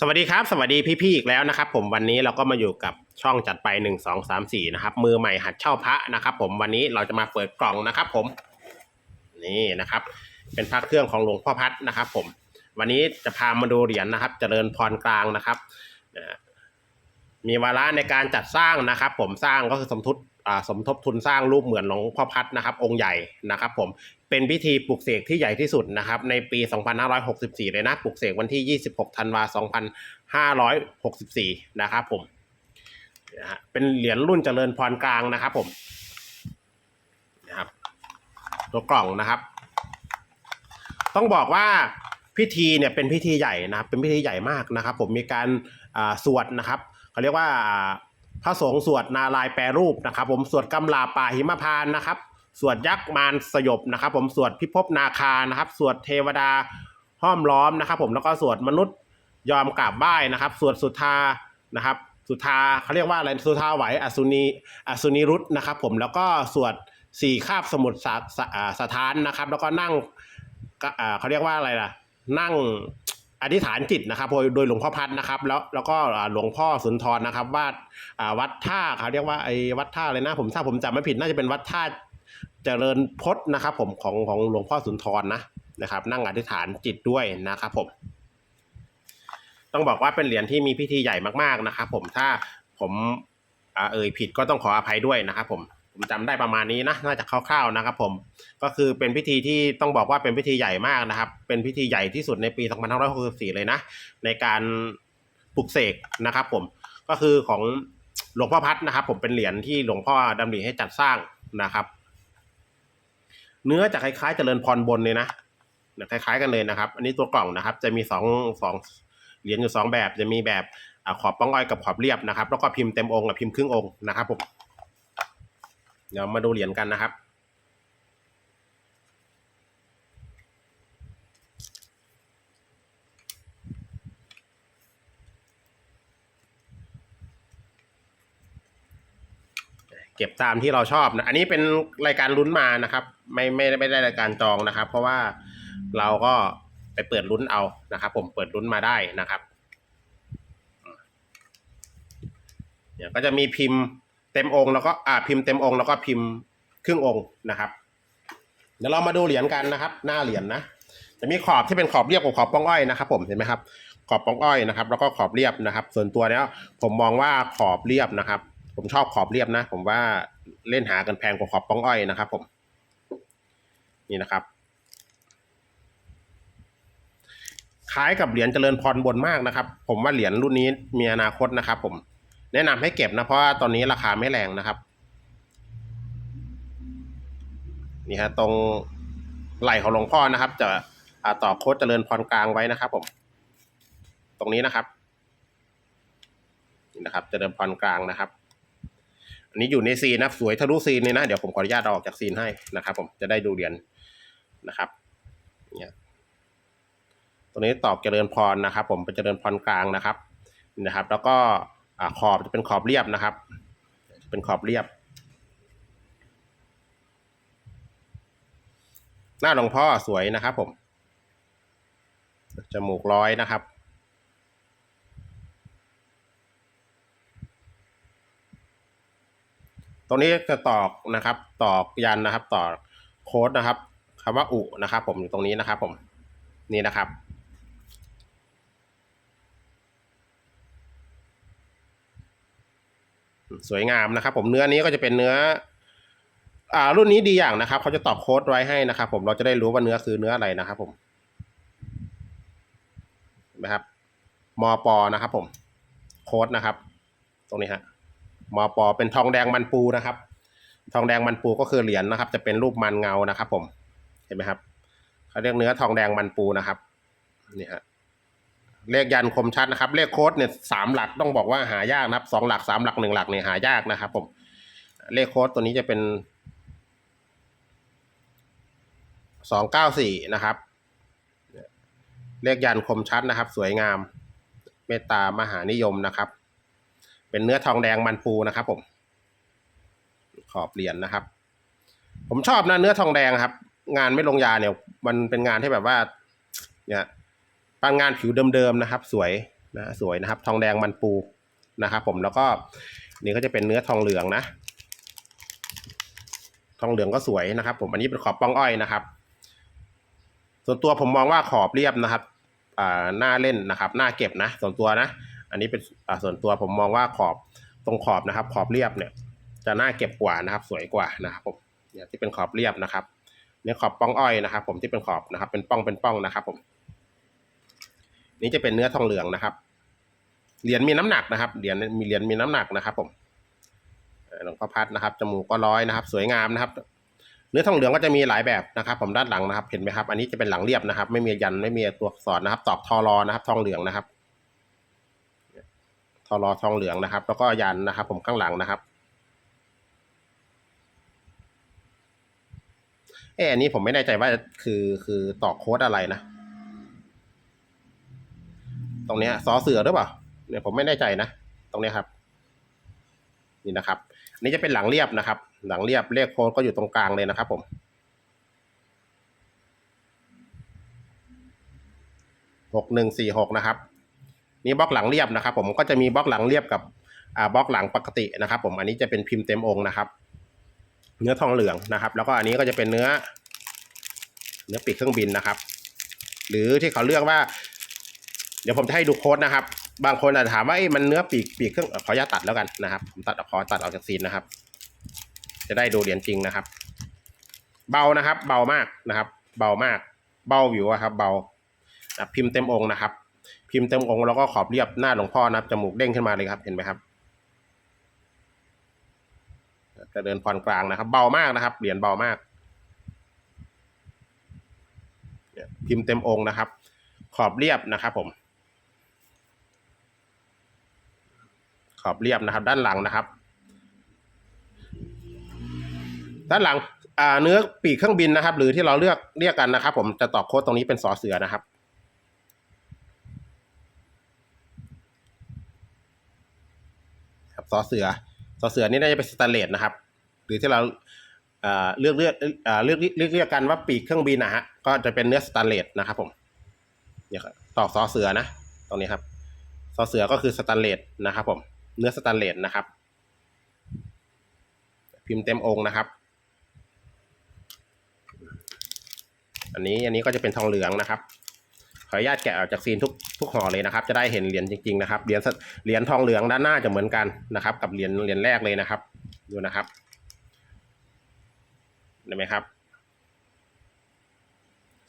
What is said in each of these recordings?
สวัสดีครับ สวัสดีพี่ๆอีกแล้วนะครับ ผมวันนี้เราก็มาอยู่กับช่องจัดไปหนึ่งสองสามสี่นะครับ มือใหม่หัดเช่าพระนะครับ ผมวันนี้เราจะมาเปิดกล่องนะครับ ผมนี่นะครับ เป็นพระเครื่องของหลวงพ่อพัดนะครับ ผม วันนี้จะพามาดูเหรียญนะครับ เจริญพรกลางนะครับมีวาระในการจัดสร้างนะครับ ผมสร้างก็คือสมทบอ่า สมทบทุนสร้างรูปเหมือนหลวงพ่อพัดนะครับ องค์ใหญ่นะครับ ผมเป็นพิธีปลุกเสกที่ใหญ่ที่สุดนะครับ ในปี 2564 เลยนะปลุกเสกวันที่ 26 ธันวาคม2564 นะครับผมนะฮะเป็นเหรียญรุ่นเจริญพรกลางนะครับ ผมนะครับ ตัวกล่องนะครับ ต้องบอกว่าพิธีเนี่ยเป็นพิธีใหญ่นะครับ เป็นพิธีใหญ่มากนะครับ ผมมีการอ่าสวดนะครับเขาเรียกว่า พระสงฆ์สวดนารายแปรรูปนะครับ ผมสวดกำลาป่าหิมพานนะครับ สวดยักษ์มารสยบนะครับ ผมสวดพิภพนาคานะครับ สวดเทวดาห้อมล้อมนะครับ ผมแล้วก็สวดมนุษย์ยอมกราบไหว้นะครับ สวดสุธานะครับ สุธาเขาเรียกว่าอะไรสุธาไหวอสุนีอสุนิรุตนะครับ ผมแล้วก็สวดสี่คาบสมุดสสสถานนะครับ แล้วก็นั่งเขาเรียกว่าอะไรล่ะ นั่ง อธิษฐานจิตนะครับโดยหลวงพ่อพัดนะครับ แล้วแล้วก็หลวงพ่อสุนทรนะครับวาดอ่าวัดท่าเขาเรียกว่าไอ้วัดท่าเลยนะผมถ้าผมจำไม่ผิดน่าจะเป็นวัดท่าเจริญพจน์นะครับ ผมของของหลวงพ่อสุนทรนะนะครับ นั่งอธิษฐานจิตด้วยนะครับ ผม ต้องบอกว่าเป็นเหรียญที่มีพิธีใหญ่มากๆนะครับ ผมถ้าผมเอ่ยผิดก็ต้องขออภัยด้วยนะครับ ผม ผมจำได้ประมาณนี้นะน่าจะคร่าวๆนะครับ ผมก็คือเป็นพิธีที่ต้องบอกว่าเป็นพิธีใหญ่มากนะครับ เป็นพิธีใหญ่ที่สุดในปี 2564 เลยนะ ในการปลุกเสกนะครับ ผมก็คือของหลวงพ่อพัดนะครับ ผมเป็นเหรียญที่หลวงพ่อดำริให้จัดสร้างนะครับ เนื้อจะคล้ายๆเจริญพรบนเลยนะคล้ายๆกันเลยนะครับ อันนี้ตัวกล่องนะครับ จะมีสองสองเหรียญอยู่สองแบบ จะมีแบบอขอบป้องอ้อยกับขอบเรียบนะครับ แล้วก็พิมพ์เต็มองค์กับพิมพ์ครึ่งองค์นะครับผม เดี๋ยวมาดูเหรียญกันนะครับ เก็บตามที่เราชอบนะ อันนี้เป็นรายการลุ้นมานะครับ ไม่ไม่ไม่ได้รายการจองนะครับ เพราะว่าเราก็ไปเปิดลุ้นเอานะครับ ผมเปิดลุ้นมาได้นะครับเนี่ยก็จะมีพิมพ์ เต็มองค์แล้วก็อ่าพิมพ์เต็มองค์แล้วก็พิมพ์ครึ่งองค์นะครับ เดี๋ยวเรามาดูเหรียญกันนะครับ หน้าเหรียญนะจะมีขอบที่เป็นขอบเรียบกับขอบป้องอ้อยนะครับ ผมเห็นไหมครับ ขอบป้องอ้อยนะครับ แล้วก็ขอบเรียบนะครับ ส่วนตัวเนี้ยผมมองว่าขอบเรียบนะครับ ผมชอบขอบเรียบนะ ผมว่าเล่นหากันแพงกว่าขอบป้องอ้อยนะครับ ผม นี่นะครับคล้ายกับเหรียญเจริญพรบนมากนะครับ ผมว่าเหรียญรุ่นนี้มีอนาคตนะครับ ผม แนะนำให้เก็บนะเพราะว่าตอนนี้ราคาไม่แรงนะครับ นี่ฮะตรงไหล่ของหลวงพ่อนะครับ จะอ่าต่อโค้ดเจริญพรกลางไว้นะครับ ผม ตรงนี้นะครับนี่นะครับเจริญพรกลางนะครับ อันนี้อยู่ในซีนนะสวยทะลุซีนเลยนะเดี๋ยวผมขออนุญาตออกจากซีนให้นะครับ ผมจะได้ดูเรียญนะครับเนี่ยตรงนี้ตอบเจริญพรนะครับ ผมเป็นเจริญพรกลางนะครับนะครับ แล้วก็ อ่าขอบจะเป็นขอบเรียบนะครับ เป็นขอบเรียบ หน้าหลวงพ่อสวยนะครับผม จมูกร้อยนะครับตรงนี้จะตอกนะครับ ตอกยันนะครับ ตอกโค้ดนะครับคำว่าอุนะครับ ผมอยู่ตรงนี้นะครับ ผม นี่นะครับ สวยงามนะครับ ผมเนื้อนี้ก็จะเป็นเนื้อ อ่า รุ่นนี้ดีอย่างนะครับเขาจะตอกโค้ดไว้ให้นะครับ ผมเราจะได้รู้ว่าเนื้อคือเนื้ออะไรนะครับ ผมนะครับมอปอนะครับ ผม โค้ดนะครับ ตรงนี้ฮะมอปอเป็นทองแดงมันปูนะครับ ทองแดงมันปูก็คือเหรียญนะครับ จะเป็นรูปมันเงานะครับ ผมเห็นไหมครับเขาเรียกเนื้อทองแดงมันปูนะครับนี่ฮะ เลขยันคมชัดนะครับ เลขโค้ดเนี่ยสามหลักต้องบอกว่าหายากนะครับสองหลักสามหลักหนึ่งหลักเนี่ยหายากนะครับ ผม เลขโค้ดตัวนี้จะเป็นสองเก้าสี่นะครับ เลขยันคมชัดนะครับ สวยงาม เมตตามหานิยมนะครับ เป็นเนื้อทองแดงมันปูนะครับ ผม ขอบเหรียญนะครับ ผมชอบนะเนื้อทองแดงครับ งานไม่ลงยาเนี่ย มันเป็นงานที่แบบว่า เนี่ย ปานงานผิวเดิมๆนะครับ สวยนะสวยนะครับ ทองแดงมันปูนะครับ ผมแล้วก็นี่ก็จะเป็นเนื้อทองเหลืองนะ ทองเหลืองก็สวยนะครับ ผมอันนี้เป็นขอบป้องอ้อยนะครับ ส่วนตัวผมมองว่าขอบเรียบนะครับอ่าหน้าเล่นนะครับ หน้าเก็บนะ ส่วนตัวนะ อันนี้เป็นอ่าส่วนตัวผมมองว่าขอบตรงขอบนะครับ ขอบเรียบเนี่ย จะน่าเก็บกว่านะครับ สวยกว่านะครับผมเนี่ยที่เป็นขอบเรียบนะครับเนี่ยขอบป้องอ้อยนะครับ ผมที่เป็นขอบนะครับ เป็นป้องเป็นป้องนะครับ ผม นี่จะเป็นเนื้อทองเหลืองนะครับ เหรียญมีน้ำหนักนะครับ เหรียญมีเหรียญมีน้ำหนักนะครับ ผมหลวงพ่อพัดนะครับ จมูกก็ร้อยนะครับ สวยงามนะครับ เนื้อทองเหลืองก็จะมีหลายแบบนะครับ ผมด้านหลังนะครับ เห็นไหมครับ อันนี้จะเป็นหลังเรียบนะครับ ไม่มียันไม่มีตัวอักษรนะครับ ตอกทอรอนะครับ ทองเหลืองนะครับทอรอทองเหลืองนะครับ แล้วก็ยันนะครับ ผมข้างหลังนะครับเอออันนี้ผมไม่แน่ใจว่าคือคือตอกโค้ดอะไรนะ ตรงนี้ซอเสือหรือเปล่าเนี่ยผมไม่แน่ใจนะ ตรงนี้ครับ นี่นะครับนนี้จะเป็นหลังเรียบนะครับ หลังเรียบเลขโค้ดก็อยู่ตรงกลางเลยนะครับ ผมหกหนึ่งสี่หกนะครับ นี่บล็อกหลังเรียบนะครับ ผมก็จะมีบล็อกหลังเรียบกับอ่าบล็อกหลังปกตินะครับ ผมอันนี้จะเป็นพิมพ์เต็มองค์นะครับ เนื้อทองเหลืองนะครับ แล้วก็อันนี้ก็จะเป็นเนื้อ เนื้อปีกเครื่องบินนะครับ หรือที่เขาเลือกว่า ดี๋ยวผมจะให้ดูโค้ดนะครับ บางคนอาจจะถามว่าเอ้มันเนื้อปีกปีกเครื่องขออนุญาตตัดแล้วกันนะครับผมตัดขอตัดออกจากซีนนะครับ จะได้ดูเหรียญจริงนะครับ เบานะครับ เบามากนะครับ เบามาก เบาอยู่อะครับ เบาพิมพ์เต็มองค์นะครับ พิมพ์เต็มองค์แล้วก็ขอบเรียบหน้าหลวงพ่อนะครับจมูกเด้งขึ้นมาเลยครับ เห็นไหมครับจะเดินพรกลางนะครับ เบามากนะครับเหรียญเบามากพิมพ์เต็มองค์นะครับ ขอบเรียบนะครับผม อบเรียบนะครับ ด้านหลังนะครับ ด้านหลังเนื้อปีกเครื่องบินนะครับ หรือที่เราเลือกเรียกกันนะครับ ผมจะตอกโค้ดตรงนี้เป็นสอเสือนะครับครับสอเสือสอเสือนี่น่าจะเป็นสแตนเลสนะครับ หรือที่เราเลือกเลือกเลือกเลือกเรียกกันว่าปีกเครื่องบินนะฮะก็จะเป็นเนื้อสแตนเลสนะครับผมเนี่ยตอกสอเสือนะ ตรงนี้ครับสอเสือก็คือสแตนเลสนะครับผม เนื้อสแตนเลสนะครับ พิมพ์เต็มองค์นะครับ อันนี้อันนี้ก็จะเป็นทองเหลืองนะครับขออนุญาตแกะออกจากซีนทุกทุกห่อเลยนะครับ จะได้เห็นเหรียญจริงๆนะครับเหรียญสเหรียญทองเหลืองด้านหน้าจะเหมือนกันนะครับ กับเหรียญเหรียญแรกเลยนะครับ ดูนะครับเห็นไหมครับ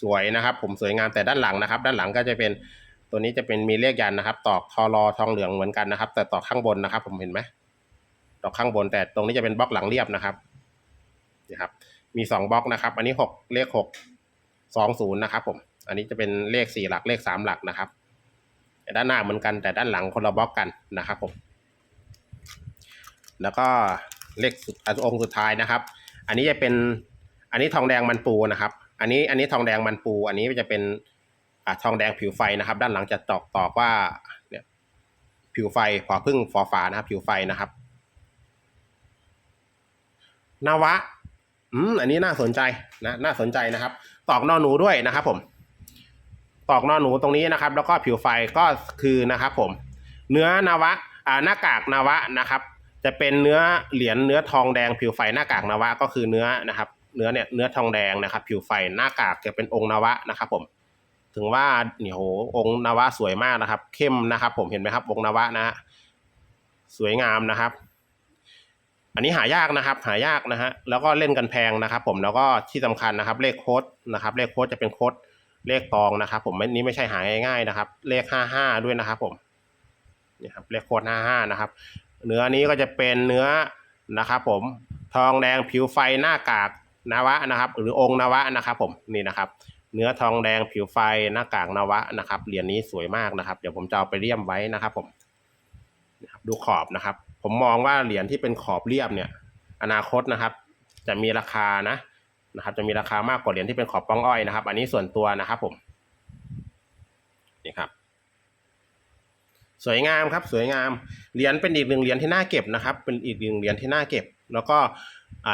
สวยนะครับ ผมสวยงามแต่ด้านหลังนะครับ ด้านหลังก็จะเป็น ตัวนี้จะเป็นมีเลขยันนะครับ ตอกทอรอทองเหลืองเหมือนกันนะครับ แต่ตอกข้างบนนะครับ ผมเห็นไหมตอกข้างบนแต่ตรงนี้จะเป็นบล็อกหลังเรียบนะครับนี่ครับ มีสองบล็อกนะครับ อันนี้หกเลขหกสองศูนย์นะครับ ผม อันนี้จะเป็นเลขสี่หลักเลขสามหลักนะครับด้านหน้าเหมือนกันแต่ด้านหลังคนละบล็อกกันนะครับ ผม แล้วก็เลขสุดองค์สุดท้ายนะครับ อันนี้จะเป็น อันนี้ทองแดงมันปูนะครับ อันนี้อันนี้ทองแดงมันปู อันนี้จะเป็น ทองแดงผิวไฟนะครับ ด้านหลังจะตอกตอกว่าเนี่ยผิวไฟฝอพึ่งฝอฝานะครับ ผิวไฟนะครับ นวะ อืมอันนี้น่าสนใจนะน่าสนใจนะครับ ตอกนอหนูด้วยนะครับ ผม ตอกนอหนูตรงนี้นะครับ แล้วก็ผิวไฟก็คือนะครับ ผม เนื้อนวะอ่าหน้ากากนวะนะครับ จะเป็นเนื้อเหรียญเนื้อทองแดงผิวไฟหน้ากากนวะก็คือเนื้อนะครับ เนื้อเนี่ยเนื้อทองแดงนะครับ ผิวไฟหน้ากากจะเป็นองค์นวะนะครับ ผม ถึงว่าเนี่ยโหองค์นวะสวยมากนะครับ เข้มนะครับ ผมเห็นไหมครับ องค์นวะนะฮะสวยงามนะครับ อันนี้หายากนะครับ หายากนะฮะแล้วก็เล่นกันแพงนะครับ ผมแล้วก็ที่สำคัญนะครับ เลขโค้ดนะครับ เลขโค้ดจะเป็นโค้ดเลขตองนะครับ ผมไม่นี้ไม่ใช่หาง่ายๆนะครับ เลขห้าห้าด้วยนะครับ ผมนี่ครับเลขโค้ดห้าห้านะครับ เนื้อนี้ก็จะเป็นเนื้อนะครับ ผมทองแดงผิวไฟหน้ากากนวะนะครับ หรือองค์นวะนะครับ ผมนี่นะครับ เนื้อทองแดงผิวไฟหน้ากากนวะนะครับเหรียญนี้สวยมากนะครับ เดี๋ยวผมจะเอาไปเลี่ยมไว้นะครับ ผมดูขอบนะครับ ผมมองว่าเหรียญที่เป็นขอบเรียบเนี่ย อนาคตนะครับ จะมีราคานะนะครับ จะมีราคามากกว่าเหรียญที่เป็นขอบป้องอ้อยนะครับ อันนี้ส่วนตัวนะครับ ผมนี่ครับ สวยงามครับ สวยงามเหรียญเป็นอีกหนึ่งเหรียญที่น่าเก็บนะครับ เป็นอีกหนึ่งเหรียญที่น่าเก็บ แล้วก็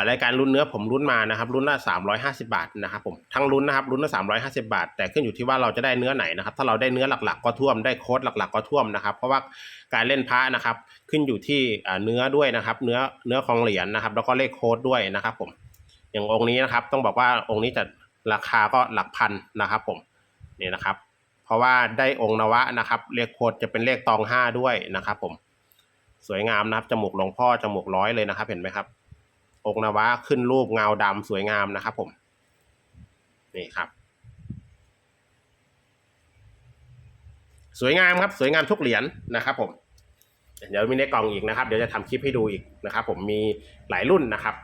รายการลุ้นเนื้อผมลุ้นมานะครับลุ้นละ350 บาทนะครับผมทั้งลุ้นนะครับลุ้นละ350 บาท แต่ขึ้นอยู่ที่ว่าเราจะได้เนื้อไหนนะครับถ้าเราได้เนื้อหลักๆ ก็ท่วมได้โค้ดหลัก ๆ ก็ท่วมนะครับ เพราะว่าการเล่นพระนะครับขึ้นอยู่ที่เนื้อด้วยนะครับเนื้อเนื้อของเหรียญนะครับ แล้วก็เลขโค้ดด้วยนะครับผมอย่างองค์นี้นะครับต้องบอกว่าองค์นี้จะราคาก็หลักพันนะครับผมนี่นะครับ เพราะว่าได้องค์นวะนะครับเลขโค้ดจะเป็นเลขตองห้าด้วยนะครับผมสวยงามนะครับจมูกหลวงพ่อจมูกร้อยเลยนะครับเห็นไหมครับ องค์นวะขึ้นรูปเงาดำสวยงามนะครับผม นี่ครับ สวยงามครับ สวยงามทุกเหรียญนะครับผม เดี๋ยวมีในกล่องอีกนะครับ เดี๋ยวจะทำคลิปให้ดูอีกนะครับ ผมมีหลายรุ่นนะครับ